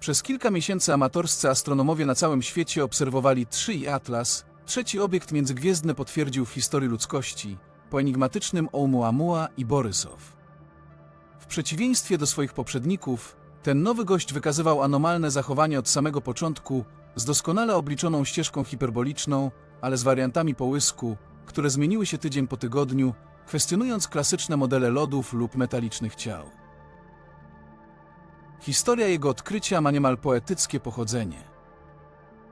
Przez kilka miesięcy amatorscy astronomowie na całym świecie obserwowali 3 i Atlas, trzeci obiekt międzygwiezdny potwierdził w historii ludzkości, po enigmatycznym Oumuamua i Borysow. W przeciwieństwie do swoich poprzedników, ten nowy gość wykazywał anomalne zachowanie od samego początku, z doskonale obliczoną ścieżką hiperboliczną, ale z wariantami połysku, które zmieniły się tydzień po tygodniu, kwestionując klasyczne modele lodów lub metalicznych ciał. Historia jego odkrycia ma niemal poetyckie pochodzenie.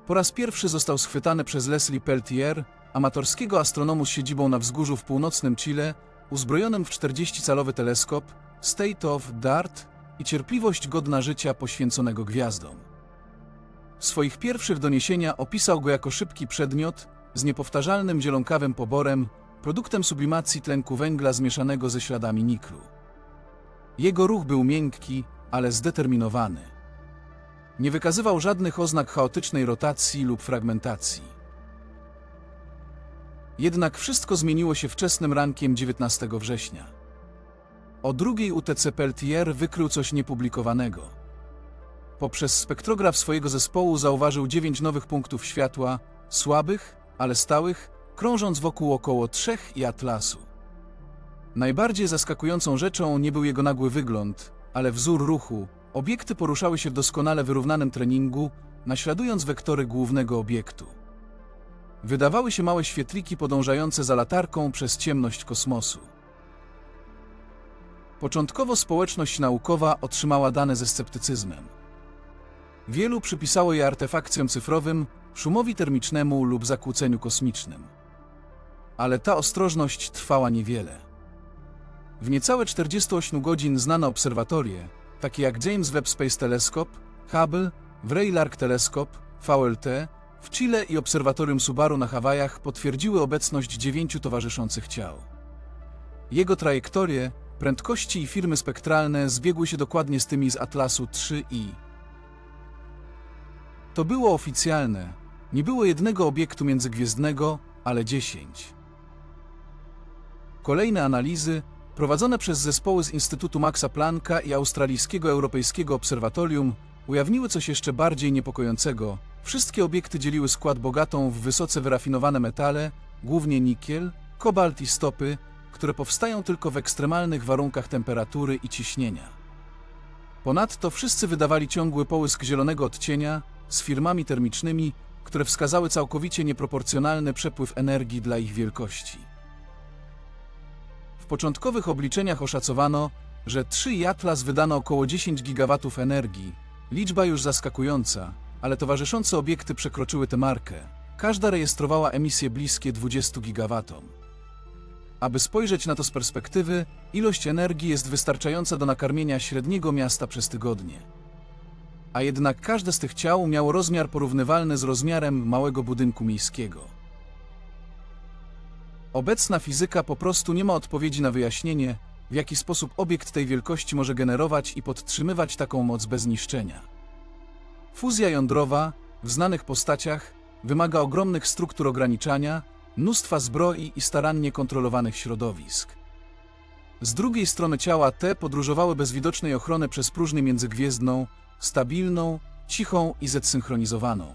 Po raz pierwszy został schwytany przez Leslie Peltier, amatorskiego astronomu z siedzibą na wzgórzu w północnym Chile, uzbrojonym w 40-calowy teleskop, State of Dart i cierpliwość godna życia poświęconego gwiazdom. W swoich pierwszych doniesienia opisał go jako szybki przedmiot z niepowtarzalnym zielonkawym poborem, produktem sublimacji tlenku węgla zmieszanego ze śladami niklu. Jego ruch był miękki, ale zdeterminowany. Nie wykazywał żadnych oznak chaotycznej rotacji lub fragmentacji. Jednak wszystko zmieniło się wczesnym rankiem 19 września. O drugiej UTC Peltier wykrył coś niepublikowanego. Poprzez spektrograf swojego zespołu zauważył dziewięć nowych punktów światła, słabych, ale stałych, krążąc wokół około trzech i Atlasu. Najbardziej zaskakującą rzeczą nie był jego nagły wygląd, ale wzór ruchu. Obiekty poruszały się w doskonale wyrównanym treningu, naśladując wektory głównego obiektu. Wydawały się małe świetliki podążające za latarką przez ciemność kosmosu. Początkowo społeczność naukowa otrzymała dane ze sceptycyzmem. Wielu przypisało je artefakcjom cyfrowym, szumowi termicznemu lub zakłóceniu kosmicznym. Ale ta ostrożność trwała niewiele. W niecałe 48 godzin znane obserwatorie, takie jak James Webb Space Telescope, Hubble, Vraylark Telescope, VLT, w Chile i Obserwatorium Subaru na Hawajach potwierdziły obecność dziewięciu towarzyszących ciał. Jego trajektorie, prędkości i firmy spektralne zbiegły się dokładnie z tymi z Atlasu 3i. To było oficjalne. Nie było jednego obiektu międzygwiezdnego, ale dziesięć. Kolejne analizy, prowadzone przez zespoły z Instytutu Maxa Plancka i Australijskiego Europejskiego Obserwatorium, ujawniły coś jeszcze bardziej niepokojącego. Wszystkie obiekty dzieliły skład bogatą w wysoce wyrafinowane metale, głównie nikiel, kobalt i stopy, które powstają tylko w ekstremalnych warunkach temperatury i ciśnienia. Ponadto wszyscy wydawali ciągły połysk zielonego odcienia z firmami termicznymi, które wskazały całkowicie nieproporcjonalny przepływ energii dla ich wielkości. Początkowych obliczeniach oszacowano, że 3 i Atlas wydano około 10 gigawatów energii, liczba już zaskakująca, ale towarzyszące obiekty przekroczyły tę markę. Każda rejestrowała emisje bliskie 20 gigawatom. Aby spojrzeć na to z perspektywy, ilość energii jest wystarczająca do nakarmienia średniego miasta przez tygodnie. A jednak każde z tych ciał miało rozmiar porównywalny z rozmiarem małego budynku miejskiego. Obecna fizyka po prostu nie ma odpowiedzi na wyjaśnienie, w jaki sposób obiekt tej wielkości może generować i podtrzymywać taką moc bez niszczenia. Fuzja jądrowa, w znanych postaciach, wymaga ogromnych struktur ograniczania, mnóstwa zbroi i starannie kontrolowanych środowisk. Z drugiej strony ciała te podróżowały bez widocznej ochrony przez próżnię międzygwiezdną, stabilną, cichą i zesynchronizowaną.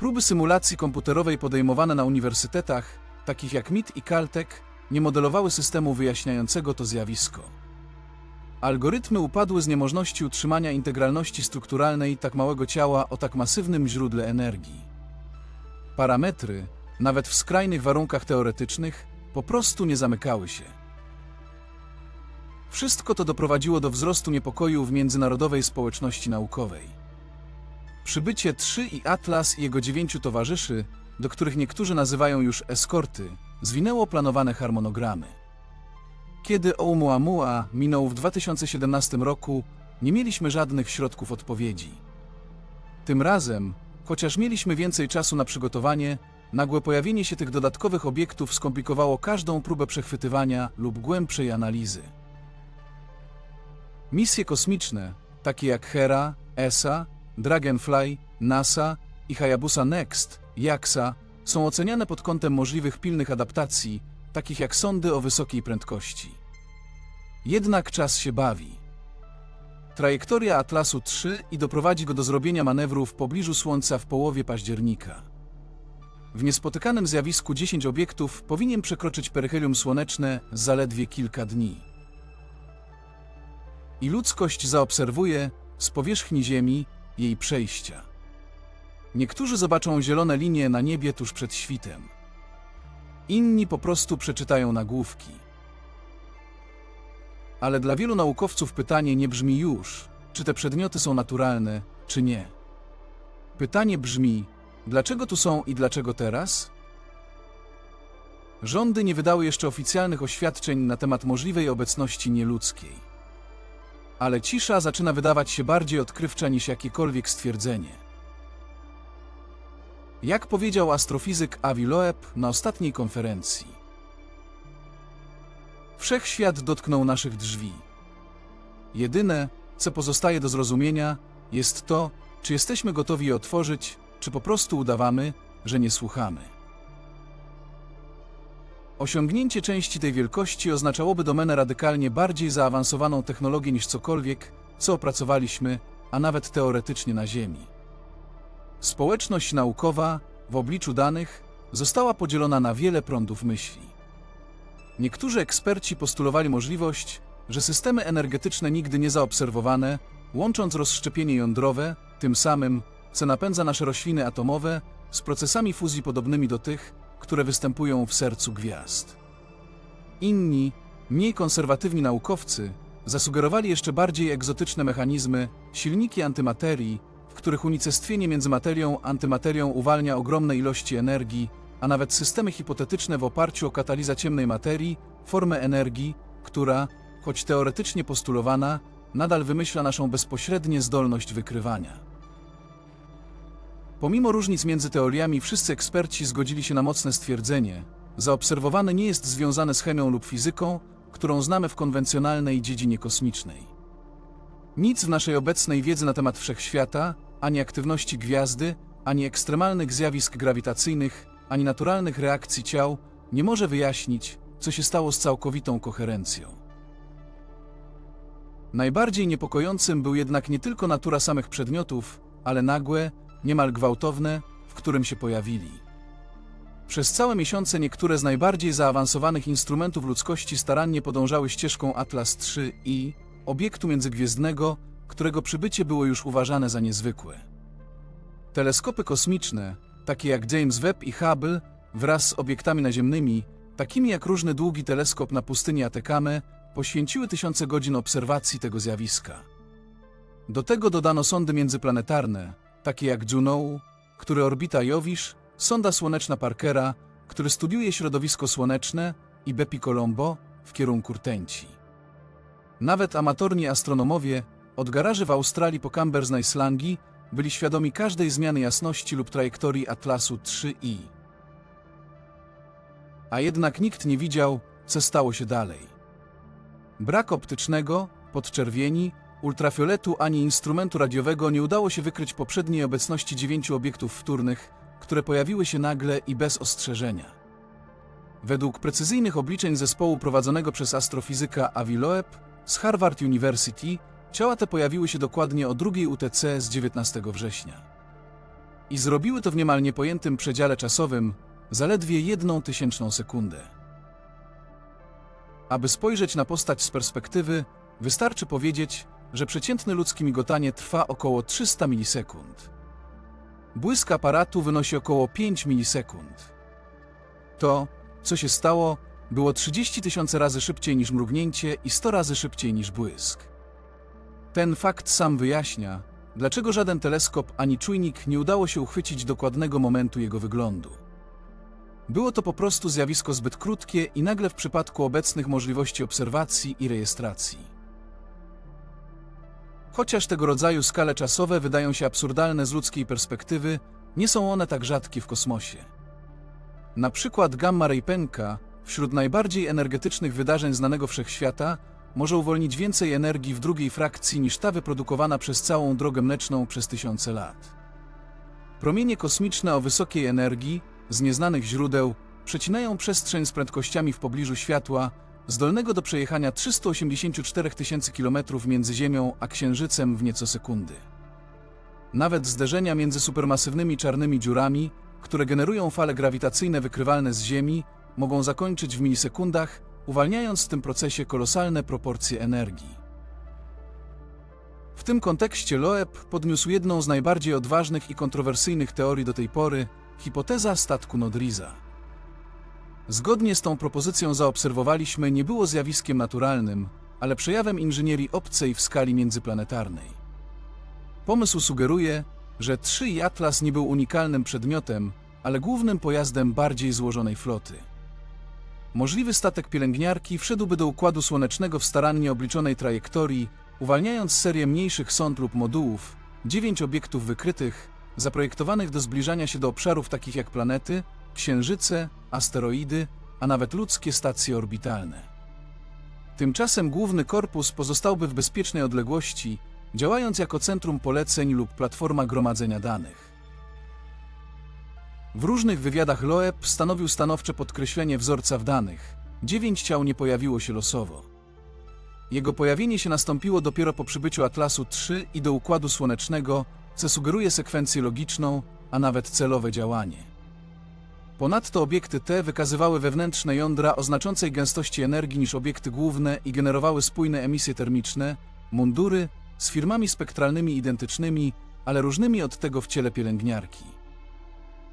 Próby symulacji komputerowej podejmowane na uniwersytetach, takich jak MIT i Caltech, nie modelowały systemu wyjaśniającego to zjawisko. Algorytmy upadły z niemożności utrzymania integralności strukturalnej tak małego ciała o tak masywnym źródle energii. Parametry, nawet w skrajnych warunkach teoretycznych, po prostu nie zamykały się. Wszystko to doprowadziło do wzrostu niepokoju w międzynarodowej społeczności naukowej. Przybycie 3 i Atlas i jego dziewięciu towarzyszy, do których niektórzy nazywają już eskorty, zwinęło planowane harmonogramy. Kiedy Oumuamua minął w 2017 roku, nie mieliśmy żadnych środków odpowiedzi. Tym razem, chociaż mieliśmy więcej czasu na przygotowanie, nagłe pojawienie się tych dodatkowych obiektów skomplikowało każdą próbę przechwytywania lub głębszej analizy. Misje kosmiczne, takie jak Hera, ESA, Dragonfly, NASA i Hayabusa Next, JAXA, są oceniane pod kątem możliwych pilnych adaptacji, takich jak sondy o wysokiej prędkości. Jednak czas się bawi. trajektoria Atlasu 3 i doprowadzi go do zrobienia manewru w pobliżu Słońca w połowie października. W niespotykanym zjawisku 10 obiektów powinien przekroczyć peryhelium słoneczne zaledwie kilka dni. I ludzkość zaobserwuje z powierzchni Ziemi jej przejścia. Niektórzy zobaczą zielone linie na niebie tuż przed świtem. Inni po prostu przeczytają nagłówki. Ale dla wielu naukowców pytanie nie brzmi już, czy te przedmioty są naturalne, czy nie. Pytanie brzmi, dlaczego tu są i dlaczego teraz? Rządy nie wydały jeszcze oficjalnych oświadczeń na temat możliwej obecności nieludzkiej. Ale cisza zaczyna wydawać się bardziej odkrywcza niż jakiekolwiek stwierdzenie. Jak powiedział astrofizyk Avi Loeb na ostatniej konferencji. Wszechświat dotknął naszych drzwi. Jedyne, co pozostaje do zrozumienia, jest to, czy jesteśmy gotowi je otworzyć, czy po prostu udawamy, że nie słuchamy. Osiągnięcie części tej wielkości oznaczałoby domenę radykalnie bardziej zaawansowaną technologię niż cokolwiek, co opracowaliśmy, a nawet teoretycznie na Ziemi. Społeczność naukowa, w obliczu danych, została podzielona na wiele prądów myśli. Niektórzy eksperci postulowali możliwość, że systemy energetyczne nigdy nie zaobserwowane, łącząc rozszczepienie jądrowe, tym samym, co napędza nasze rośliny atomowe, z procesami fuzji podobnymi do tych, które występują w sercu gwiazd. Inni, mniej konserwatywni naukowcy, zasugerowali jeszcze bardziej egzotyczne mechanizmy, silniki antymaterii, w których unicestwienie między materią antymaterią uwalnia ogromne ilości energii, a nawet systemy hipotetyczne w oparciu o kataliza ciemnej materii, formę energii, która, choć teoretycznie postulowana, nadal wymyśla naszą bezpośrednie zdolność wykrywania. Pomimo różnic między teoriami, wszyscy eksperci zgodzili się na mocne stwierdzenie: zaobserwowane nie jest związane z chemią lub fizyką, którą znamy w konwencjonalnej dziedzinie kosmicznej. Nic w naszej obecnej wiedzy na temat wszechświata, ani aktywności gwiazdy, ani ekstremalnych zjawisk grawitacyjnych, ani naturalnych reakcji ciał nie może wyjaśnić, co się stało z całkowitą koherencją. Najbardziej niepokojącym był jednak nie tylko natura samych przedmiotów, ale nagłe, niemal gwałtowne, w którym się pojawili. Przez całe miesiące niektóre z najbardziej zaawansowanych instrumentów ludzkości starannie podążały ścieżką Atlas III, obiektu międzygwiezdnego, którego przybycie było już uważane za niezwykłe. Teleskopy kosmiczne, takie jak James Webb i Hubble, wraz z obiektami naziemnymi, takimi jak różny długi teleskop na pustyni Atacama, poświęciły tysiące godzin obserwacji tego zjawiska. Do tego dodano sondy międzyplanetarne, takie jak Juno, który orbita Jowisz, sonda słoneczna Parkera, który studiuje środowisko słoneczne, i Bepi Colombo w kierunku rtęci. Nawet amatorni astronomowie, od garaży w Australii po Cambers na Islandii, byli świadomi każdej zmiany jasności lub trajektorii Atlasu 3i. A jednak nikt nie widział, co stało się dalej. Brak optycznego, podczerwieni, ultrafioletu ani instrumentu radiowego nie udało się wykryć poprzedniej obecności dziewięciu obiektów wtórnych, które pojawiły się nagle i bez ostrzeżenia. Według precyzyjnych obliczeń zespołu prowadzonego przez astrofizyka Avi Loeb z Harvard University, ciała te pojawiły się dokładnie o drugiej UTC z 19 września. I zrobiły to w niemal niepojętym przedziale czasowym, zaledwie jedną tysięczną sekundę. Aby spojrzeć na postać z perspektywy, wystarczy powiedzieć, że przeciętne ludzkie migotanie trwa około 300 milisekund. Błysk aparatu wynosi około 5 milisekund. To, co się stało, było 30 tysięcy razy szybciej niż mrugnięcie i 100 razy szybciej niż błysk. Ten fakt sam wyjaśnia, dlaczego żaden teleskop ani czujnik nie udało się uchwycić dokładnego momentu jego wyglądu. Było to po prostu zjawisko zbyt krótkie i nagle w przypadku obecnych możliwości obserwacji i rejestracji. Chociaż tego rodzaju skale czasowe wydają się absurdalne z ludzkiej perspektywy, nie są one tak rzadkie w kosmosie. Na przykład gamma ray Penka, wśród najbardziej energetycznych wydarzeń znanego wszechświata, może uwolnić więcej energii w drugiej frakcji niż ta wyprodukowana przez całą drogę mleczną przez tysiące lat. Promienie kosmiczne o wysokiej energii, z nieznanych źródeł, przecinają przestrzeń z prędkościami w pobliżu światła, zdolnego do przejechania 384 tysięcy kilometrów między Ziemią a Księżycem w nieco sekundy. Nawet zderzenia między supermasywnymi czarnymi dziurami, które generują fale grawitacyjne wykrywalne z Ziemi, mogą zakończyć w milisekundach, uwalniając w tym procesie kolosalne proporcje energii. W tym kontekście Loeb podniósł jedną z najbardziej odważnych i kontrowersyjnych teorii do tej pory hipoteza statku Nodriza. Zgodnie z tą propozycją zaobserwowaliśmy nie było zjawiskiem naturalnym, ale przejawem inżynierii obcej w skali międzyplanetarnej. Pomysł sugeruje, że 3 i Atlas nie był unikalnym przedmiotem, ale głównym pojazdem bardziej złożonej floty. Możliwy statek pielęgniarki wszedłby do Układu Słonecznego w starannie obliczonej trajektorii, uwalniając serię mniejszych sond lub modułów, dziewięć obiektów wykrytych, zaprojektowanych do zbliżania się do obszarów takich jak planety, księżyce, asteroidy, a nawet ludzkie stacje orbitalne. Tymczasem główny korpus pozostałby w bezpiecznej odległości, działając jako centrum poleceń lub platforma gromadzenia danych. W różnych wywiadach Loeb stanowił stanowcze podkreślenie wzorca w danych. Dziewięć ciał nie pojawiło się losowo. Jego pojawienie się nastąpiło dopiero po przybyciu Atlasu III i do Układu Słonecznego, co sugeruje sekwencję logiczną, a nawet celowe działanie. Ponadto obiekty te wykazywały wewnętrzne jądra o znaczącej gęstości energii niż obiekty główne i generowały spójne emisje termiczne, mundury z firmami spektralnymi identycznymi, ale różnymi od tego w ciele pielęgniarki.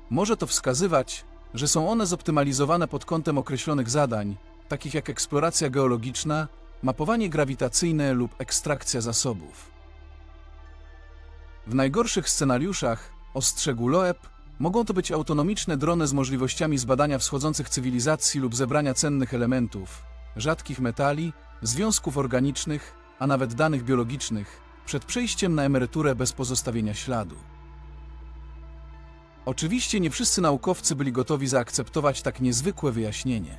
Może to wskazywać, że są one zoptymalizowane pod kątem określonych zadań, takich jak eksploracja geologiczna, mapowanie grawitacyjne lub ekstrakcja zasobów. W najgorszych scenariuszach, ostrzegł Loeb, mogą to być autonomiczne drony z możliwościami zbadania wschodzących cywilizacji lub zebrania cennych elementów, rzadkich metali, związków organicznych, a nawet danych biologicznych, przed przejściem na emeryturę bez pozostawienia śladu. Oczywiście nie wszyscy naukowcy byli gotowi zaakceptować tak niezwykłe wyjaśnienie.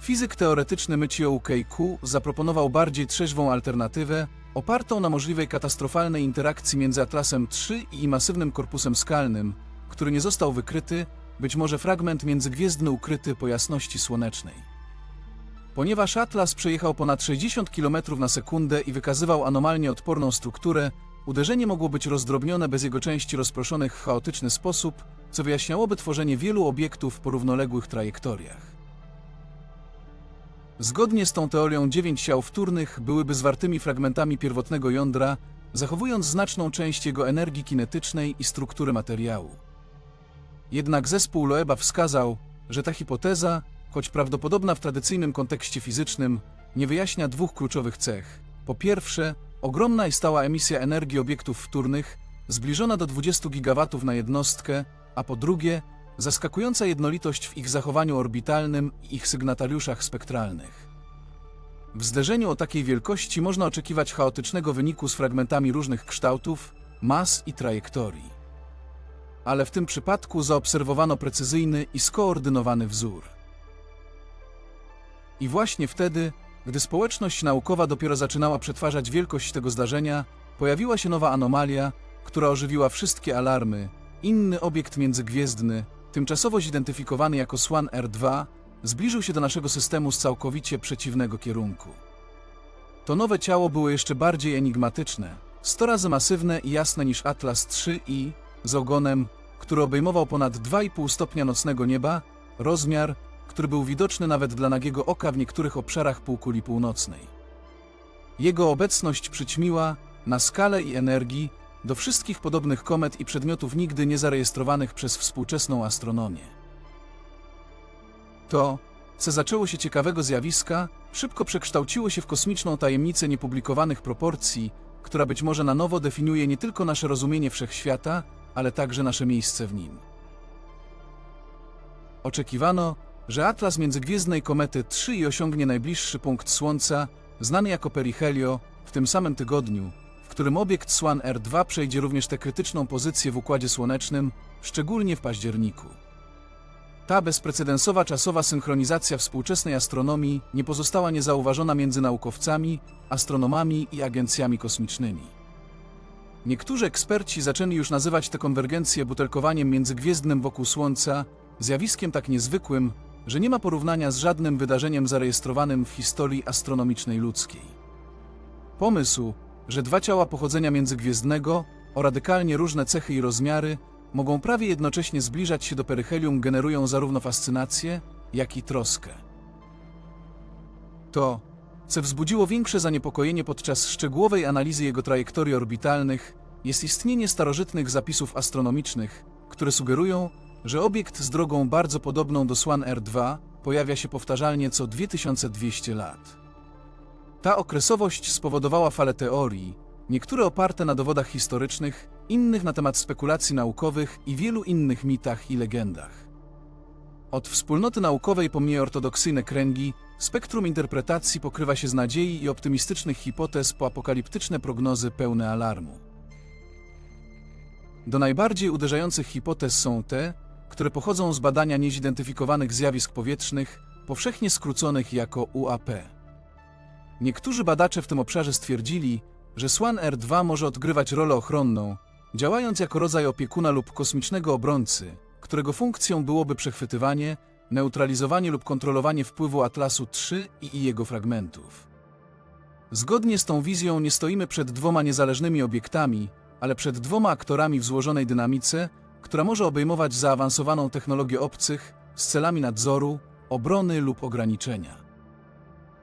Fizyk teoretyczny Michio Keiku zaproponował bardziej trzeźwą alternatywę, opartą na możliwej katastrofalnej interakcji między Atlasem III i masywnym korpusem skalnym, który nie został wykryty, być może fragment międzygwiezdny ukryty po jasności słonecznej. Ponieważ Atlas przejechał ponad 60 km na sekundę i wykazywał anomalnie odporną strukturę, uderzenie mogło być rozdrobnione bez jego części rozproszonych w chaotyczny sposób, co wyjaśniałoby tworzenie wielu obiektów po równoległych trajektoriach. Zgodnie z tą teorią dziewięć ciał wtórnych byłyby zwartymi fragmentami pierwotnego jądra, zachowując znaczną część jego energii kinetycznej i struktury materiału. Jednak zespół Loeba wskazał, że ta hipoteza, choć prawdopodobna w tradycyjnym kontekście fizycznym, nie wyjaśnia dwóch kluczowych cech. Po pierwsze, ogromna i stała emisja energii obiektów wtórnych, zbliżona do 20 gigawatów na jednostkę, a po drugie, zaskakująca jednolitość w ich zachowaniu orbitalnym i ich sygnatariuszach spektralnych. W zderzeniu o takiej wielkości można oczekiwać chaotycznego wyniku z fragmentami różnych kształtów, mas i trajektorii. Ale w tym przypadku zaobserwowano precyzyjny i skoordynowany wzór. I właśnie wtedy, gdy społeczność naukowa dopiero zaczynała przetwarzać wielkość tego zdarzenia, pojawiła się nowa anomalia, która ożywiła wszystkie alarmy. Inny obiekt międzygwiezdny, tymczasowo zidentyfikowany jako Swan R2, zbliżył się do naszego systemu z całkowicie przeciwnego kierunku. To nowe ciało było jeszcze bardziej enigmatyczne, 100 razy masywne i jasne niż Atlas III-i, z ogonem, który obejmował ponad 2,5 stopnia nocnego nieba, rozmiar, który był widoczny nawet dla nagiego oka w niektórych obszarach półkuli północnej. Jego obecność przyćmiła, na skalę i energii, do wszystkich podobnych komet i przedmiotów nigdy nie zarejestrowanych przez współczesną astronomię. To, co zaczęło się ciekawego zjawiska, szybko przekształciło się w kosmiczną tajemnicę niepublikowanych proporcji, która być może na nowo definiuje nie tylko nasze rozumienie wszechświata, ale także nasze miejsce w nim. Oczekiwano, że atlas międzygwiezdnej komety 3 i osiągnie najbliższy punkt Słońca, znany jako perihelio, w tym samym tygodniu, w którym obiekt Swan R2 przejdzie również tę krytyczną pozycję w Układzie Słonecznym, szczególnie w październiku. Ta bezprecedensowa czasowa synchronizacja współczesnej astronomii nie pozostała niezauważona między naukowcami, astronomami i agencjami kosmicznymi. Niektórzy eksperci zaczęli już nazywać tę konwergencję butelkowaniem międzygwiezdnym wokół Słońca, zjawiskiem tak niezwykłym, że nie ma porównania z żadnym wydarzeniem zarejestrowanym w historii astronomicznej ludzkiej. Pomysł, że dwa ciała pochodzenia międzygwiezdnego o radykalnie różne cechy i rozmiary mogą prawie jednocześnie zbliżać się do peryhelium generują zarówno fascynację, jak i troskę. To, co wzbudziło większe zaniepokojenie podczas szczegółowej analizy jego trajektorii orbitalnych, jest istnienie starożytnych zapisów astronomicznych, które sugerują, że obiekt z drogą bardzo podobną do Swan R2 pojawia się powtarzalnie co 2200 lat. Ta okresowość spowodowała falę teorii, niektóre oparte na dowodach historycznych, innych na temat spekulacji naukowych i wielu innych mitach i legendach. Od wspólnoty naukowej po mniej ortodoksyjne kręgi, spektrum interpretacji pokrywa się z nadziei i optymistycznych hipotez po apokaliptyczne prognozy pełne alarmu. Do najbardziej uderzających hipotez są te, które pochodzą z badania niezidentyfikowanych zjawisk powietrznych, powszechnie skróconych jako UAP. Niektórzy badacze w tym obszarze stwierdzili, że Swan R2 może odgrywać rolę ochronną, działając jako rodzaj opiekuna lub kosmicznego obrońcy, którego funkcją byłoby przechwytywanie, neutralizowanie lub kontrolowanie wpływu Atlasu III i jego fragmentów. Zgodnie z tą wizją nie stoimy przed dwoma niezależnymi obiektami, ale przed dwoma aktorami w złożonej dynamice, która może obejmować zaawansowaną technologię obcych z celami nadzoru, obrony lub ograniczenia.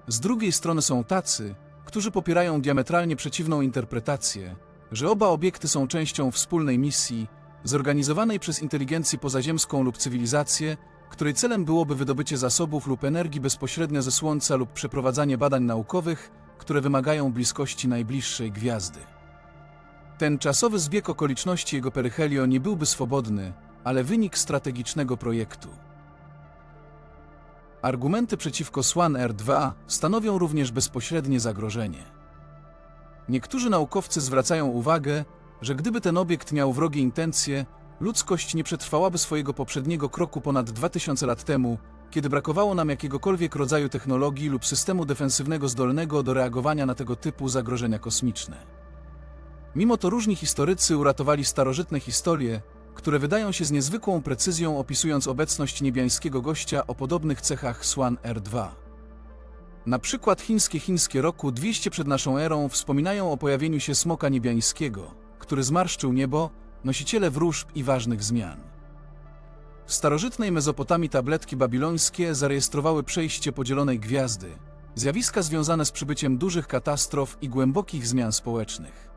Z drugiej strony są tacy, którzy popierają diametralnie przeciwną interpretację, że oba obiekty są częścią wspólnej misji, zorganizowanej przez inteligencję pozaziemską lub cywilizację, której celem byłoby wydobycie zasobów lub energii bezpośrednio ze Słońca lub przeprowadzanie badań naukowych, które wymagają bliskości najbliższej gwiazdy. Ten czasowy zbieg okoliczności jego peryhelio nie byłby swobodny, ale wynik strategicznego projektu. Argumenty przeciwko Swan R2 stanowią również bezpośrednie zagrożenie. Niektórzy naukowcy zwracają uwagę, że gdyby ten obiekt miał wrogie intencje, ludzkość nie przetrwałaby swojego poprzedniego kroku ponad 2000 lat temu, kiedy brakowało nam jakiegokolwiek rodzaju technologii lub systemu defensywnego zdolnego do reagowania na tego typu zagrożenia kosmiczne. Mimo to różni historycy uratowali starożytne historie, które wydają się z niezwykłą precyzją opisując obecność niebiańskiego gościa o podobnych cechach Swan R2. Na przykład chińskie chińskie roku 200 przed naszą erą wspominają o pojawieniu się smoka niebiańskiego, który zmarszczył niebo, nosiciele wróżb i ważnych zmian. W starożytnej Mezopotamii tabletki babilońskie zarejestrowały przejście podzielonej gwiazdy, zjawiska związane z przybyciem dużych katastrof i głębokich zmian społecznych.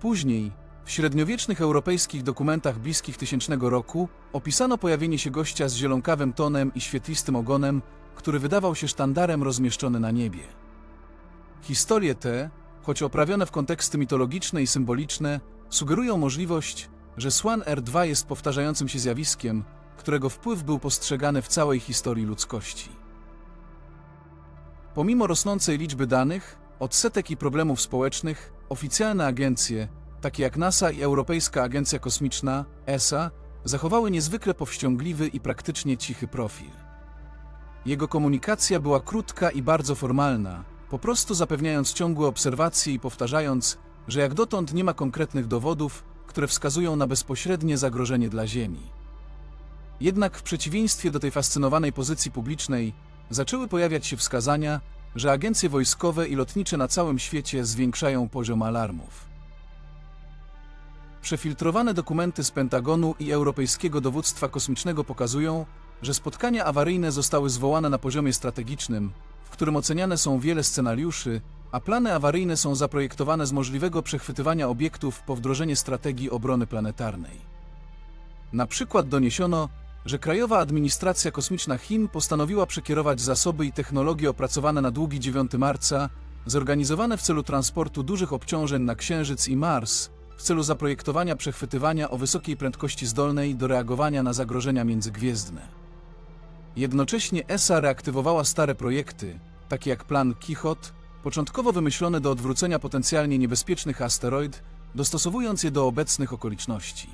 Później, w średniowiecznych europejskich dokumentach bliskich tysięcznego roku opisano pojawienie się gościa z zielonkawym tonem i świetlistym ogonem, który wydawał się sztandarem rozmieszczony na niebie. Historie te, choć oprawione w konteksty mitologiczne i symboliczne, sugerują możliwość, że Swan R2 jest powtarzającym się zjawiskiem, którego wpływ był postrzegany w całej historii ludzkości. Pomimo rosnącej liczby danych, odsetek i problemów społecznych, oficjalne agencje, takie jak NASA i Europejska Agencja Kosmiczna, ESA, zachowały niezwykle powściągliwy i praktycznie cichy profil. Jego komunikacja była krótka i bardzo formalna, po prostu zapewniając ciągłe obserwacje i powtarzając, że jak dotąd nie ma konkretnych dowodów, które wskazują na bezpośrednie zagrożenie dla Ziemi. Jednak w przeciwieństwie do tej fascynowanej pozycji publicznej, zaczęły pojawiać się wskazania, że agencje wojskowe i lotnicze na całym świecie zwiększają poziom alarmów. Przefiltrowane dokumenty z Pentagonu i Europejskiego Dowództwa Kosmicznego pokazują, że spotkania awaryjne zostały zwołane na poziomie strategicznym, w którym oceniane są wiele scenariuszy, a plany awaryjne są zaprojektowane z możliwego przechwytywania obiektów po wdrożenie strategii obrony planetarnej. Na przykład doniesiono, że Krajowa Administracja Kosmiczna Chin postanowiła przekierować zasoby i technologie opracowane na długi 9 marca, zorganizowane w celu transportu dużych obciążeń na Księżyc i Mars, w celu zaprojektowania przechwytywania o wysokiej prędkości zdolnej do reagowania na zagrożenia międzygwiezdne. Jednocześnie ESA reaktywowała stare projekty, takie jak plan Kichot, początkowo wymyślone do odwrócenia potencjalnie niebezpiecznych asteroid, dostosowując je do obecnych okoliczności.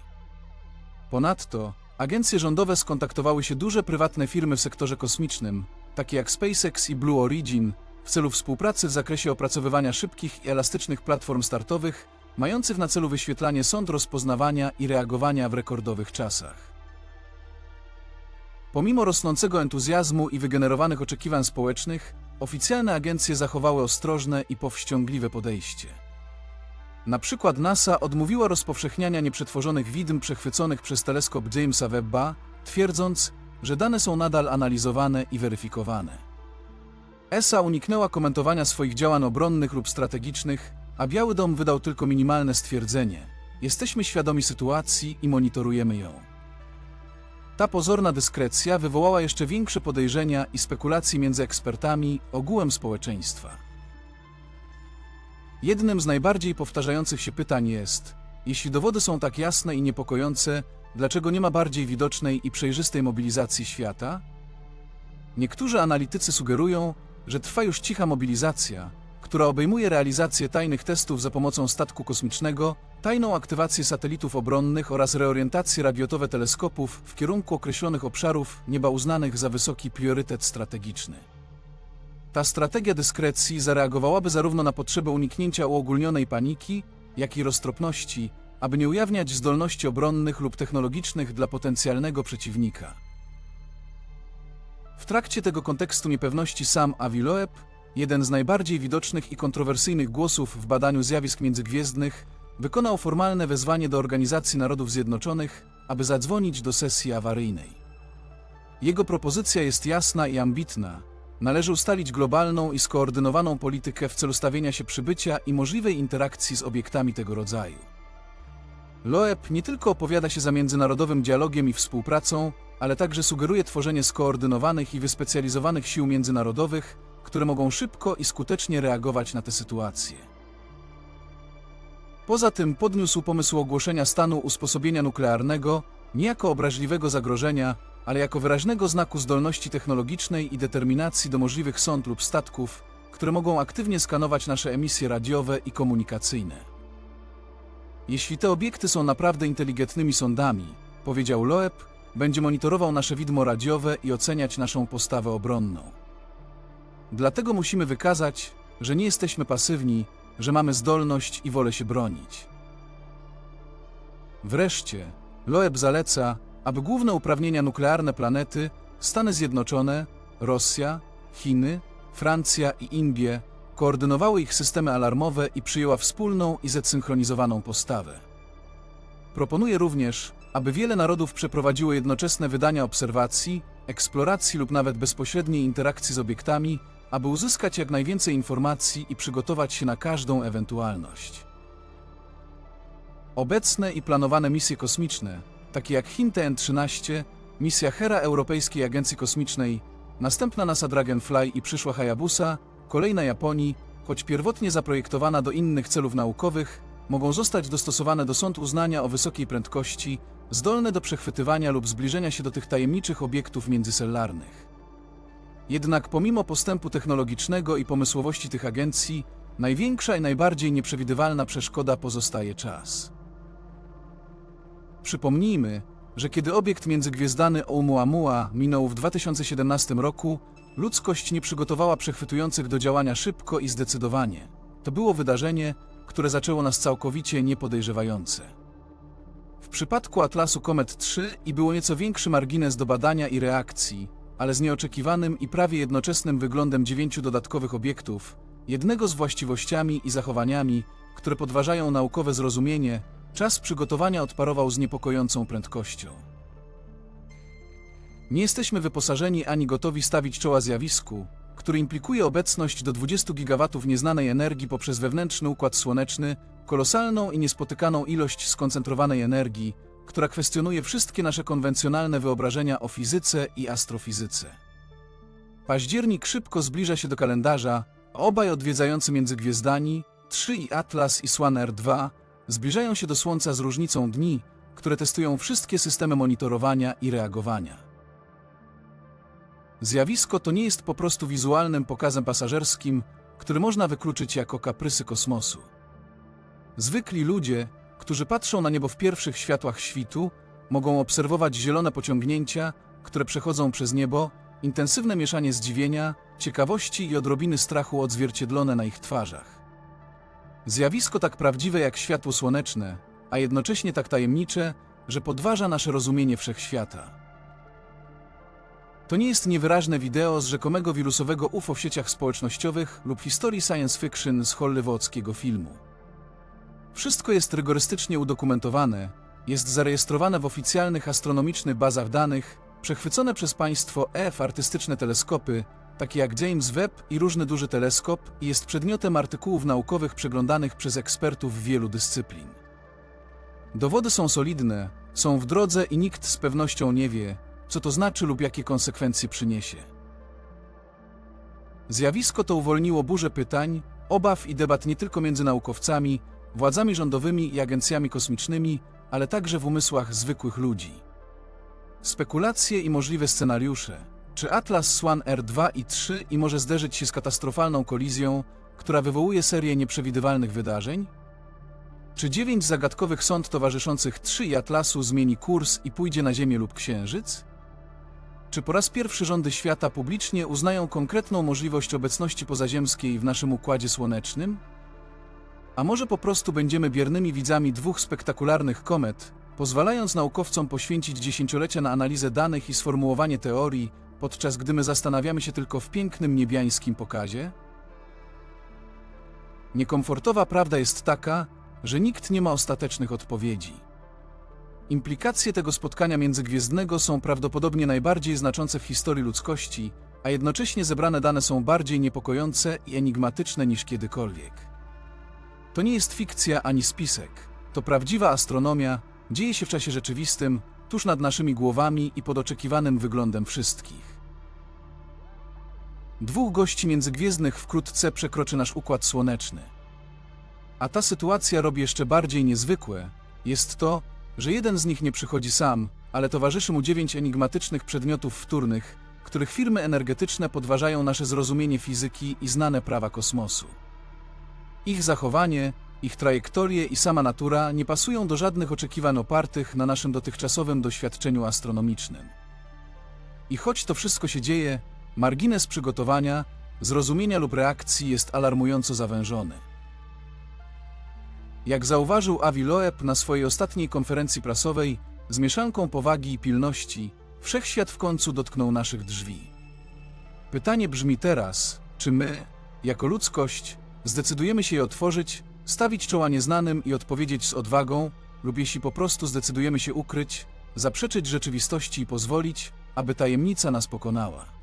Ponadto agencje rządowe skontaktowały się duże prywatne firmy w sektorze kosmicznym, takie jak SpaceX i Blue Origin, w celu współpracy w zakresie opracowywania szybkich i elastycznych platform startowych, mających na celu wyświetlanie sąd rozpoznawania i reagowania w rekordowych czasach. Pomimo rosnącego entuzjazmu i wygenerowanych oczekiwań społecznych, oficjalne agencje zachowały ostrożne i powściągliwe podejście. Na przykład NASA odmówiła rozpowszechniania nieprzetworzonych widm przechwyconych przez teleskop Jamesa Webba, twierdząc, że dane są nadal analizowane i weryfikowane. ESA uniknęła komentowania swoich działań obronnych lub strategicznych, a Biały Dom wydał tylko minimalne stwierdzenie: Jesteśmy świadomi sytuacji i monitorujemy ją. Ta pozorna dyskrecja wywołała jeszcze większe podejrzenia i spekulacje między ekspertami, ogółem społeczeństwa. Jednym z najbardziej powtarzających się pytań jest: jeśli dowody są tak jasne i niepokojące, dlaczego nie ma bardziej widocznej i przejrzystej mobilizacji świata? Niektórzy analitycy sugerują, że trwa już cicha mobilizacja, która obejmuje realizację tajnych testów za pomocą statku kosmicznego, tajną aktywację satelitów obronnych oraz reorientację radiotowe teleskopów w kierunku określonych obszarów nieba uznanych za wysoki priorytet strategiczny. Ta strategia dyskrecji zareagowałaby zarówno na potrzebę uniknięcia uogólnionej paniki, jak i roztropności, aby nie ujawniać zdolności obronnych lub technologicznych dla potencjalnego przeciwnika. W trakcie tego kontekstu niepewności sam Avi Loeb, jeden z najbardziej widocznych i kontrowersyjnych głosów w badaniu zjawisk międzygwiezdnych, wykonał formalne wezwanie do Organizacji Narodów Zjednoczonych, aby zadzwonić do sesji awaryjnej. Jego propozycja jest jasna i ambitna. Należy ustalić globalną i skoordynowaną politykę w celu stawienia się przybycia i możliwej interakcji z obiektami tego rodzaju. Loeb nie tylko opowiada się za międzynarodowym dialogiem i współpracą, ale także sugeruje tworzenie skoordynowanych i wyspecjalizowanych sił międzynarodowych, które mogą szybko i skutecznie reagować na te sytuacje. Poza tym podniósł pomysł ogłoszenia stanu usposobienia nuklearnego nie jako obraźliwego zagrożenia, ale jako wyraźnego znaku zdolności technologicznej i determinacji do możliwych sąd lub statków, które mogą aktywnie skanować nasze emisje radiowe i komunikacyjne. Jeśli te obiekty są naprawdę inteligentnymi sondami, powiedział Loeb, będzie monitorował nasze widmo radiowe i oceniać naszą postawę obronną. Dlatego musimy wykazać, że nie jesteśmy pasywni, że mamy zdolność i wolę się bronić. Wreszcie, Loeb zaleca, aby główne uprawnienia nuklearne planety Stany Zjednoczone, Rosja, Chiny, Francja i Indie koordynowały ich systemy alarmowe i przyjęła wspólną i zesynchronizowaną postawę. Proponuje również, aby wiele narodów przeprowadziło jednoczesne wydania obserwacji, eksploracji lub nawet bezpośredniej interakcji z obiektami, aby uzyskać jak najwięcej informacji i przygotować się na każdą ewentualność. Obecne i planowane misje kosmiczne, takie jak Hinte N-13, misja Hera Europejskiej Agencji Kosmicznej, następna NASA Dragonfly i przyszła Hayabusa, kolejna Japonii, choć pierwotnie zaprojektowana do innych celów naukowych, mogą zostać dostosowane do sąd uznania o wysokiej prędkości, zdolne do przechwytywania lub zbliżenia się do tych tajemniczych obiektów międzysellarnych. Jednak pomimo postępu technologicznego i pomysłowości tych agencji, największa i najbardziej nieprzewidywalna przeszkoda pozostaje czas. Przypomnijmy, że kiedy obiekt międzygwiezdany Oumuamua minął w 2017 roku, ludzkość nie przygotowała przechwytujących do działania szybko i zdecydowanie. To było wydarzenie, które zaczęło nas całkowicie niepodejrzewające. W przypadku Atlasu Comet 3 i było nieco większy margines do badania i reakcji, ale z nieoczekiwanym i prawie jednoczesnym wyglądem dziewięciu dodatkowych obiektów, jednego z właściwościami i zachowaniami, które podważają naukowe zrozumienie, czas przygotowania odparował z niepokojącą prędkością. Nie jesteśmy wyposażeni ani gotowi stawić czoła zjawisku, który implikuje obecność do 20 gigawatów nieznanej energii poprzez wewnętrzny układ słoneczny, kolosalną i niespotykaną ilość skoncentrowanej energii, która kwestionuje wszystkie nasze konwencjonalne wyobrażenia o fizyce i astrofizyce. Październik szybko zbliża się do kalendarza, a obaj odwiedzający międzygwiezdani, 3 i Atlas i Swan R2, zbliżają się do Słońca z różnicą dni, które testują wszystkie systemy monitorowania i reagowania. Zjawisko to nie jest po prostu wizualnym pokazem pasażerskim, który można wykluczyć jako kaprysy kosmosu. Zwykli ludzie, którzy patrzą na niebo w pierwszych światłach świtu, mogą obserwować zielone pociągnięcia, które przechodzą przez niebo, intensywne mieszanie zdziwienia, ciekawości i odrobiny strachu odzwierciedlone na ich twarzach. Zjawisko tak prawdziwe jak światło słoneczne, a jednocześnie tak tajemnicze, że podważa nasze rozumienie wszechświata. To nie jest niewyraźne wideo z rzekomego wirusowego UFO w sieciach społecznościowych lub historii science fiction z hollywoodzkiego filmu. Wszystko jest rygorystycznie udokumentowane, jest zarejestrowane w oficjalnych astronomicznych bazach danych, przechwycone przez państwo EF artystyczne teleskopy, takie jak James Webb i różny duży teleskop, i jest przedmiotem artykułów naukowych przeglądanych przez ekspertów wielu dyscyplin. Dowody są solidne, są w drodze i nikt z pewnością nie wie, co to znaczy lub jakie konsekwencje przyniesie. Zjawisko to uwolniło burzę pytań, obaw i debat nie tylko między naukowcami, władzami rządowymi i agencjami kosmicznymi, ale także w umysłach zwykłych ludzi. Spekulacje i możliwe scenariusze. Czy Atlas Swan R2 i 3 i może zderzyć się z katastrofalną kolizją, która wywołuje serię nieprzewidywalnych wydarzeń? Czy dziewięć zagadkowych sąd towarzyszących 3 i Atlasu zmieni kurs i pójdzie na Ziemię lub Księżyc? Czy po raz pierwszy rządy świata publicznie uznają konkretną możliwość obecności pozaziemskiej w naszym układzie słonecznym? A może po prostu będziemy biernymi widzami dwóch spektakularnych komet, pozwalając naukowcom poświęcić dziesięciolecia na analizę danych i sformułowanie teorii, podczas gdy my zastanawiamy się tylko w pięknym niebiańskim pokazie? Niekomfortowa prawda jest taka, że nikt nie ma ostatecznych odpowiedzi. Implikacje tego spotkania międzygwiezdnego są prawdopodobnie najbardziej znaczące w historii ludzkości, a jednocześnie zebrane dane są bardziej niepokojące i enigmatyczne niż kiedykolwiek. To nie jest fikcja ani spisek, to prawdziwa astronomia, dzieje się w czasie rzeczywistym, tuż nad naszymi głowami i pod oczekiwanym wyglądem wszystkich. Dwóch gości międzygwiezdnych wkrótce przekroczy nasz układ słoneczny. A ta sytuacja robi jeszcze bardziej niezwykłe, jest to, że jeden z nich nie przychodzi sam, ale towarzyszy mu dziewięć enigmatycznych przedmiotów wtórnych, których firmy energetyczne podważają nasze zrozumienie fizyki i znane prawa kosmosu. Ich zachowanie, ich trajektorie i sama natura nie pasują do żadnych oczekiwań opartych na naszym dotychczasowym doświadczeniu astronomicznym. I choć to wszystko się dzieje, margines przygotowania, zrozumienia lub reakcji jest alarmująco zawężony. Jak zauważył Avi Loeb na swojej ostatniej konferencji prasowej, z mieszanką powagi i pilności, wszechświat w końcu dotknął naszych drzwi. Pytanie brzmi teraz, czy my, jako ludzkość, zdecydujemy się je otworzyć, stawić czoła nieznanym i odpowiedzieć z odwagą, lub jeśli po prostu zdecydujemy się ukryć, zaprzeczyć rzeczywistości i pozwolić, aby tajemnica nas pokonała.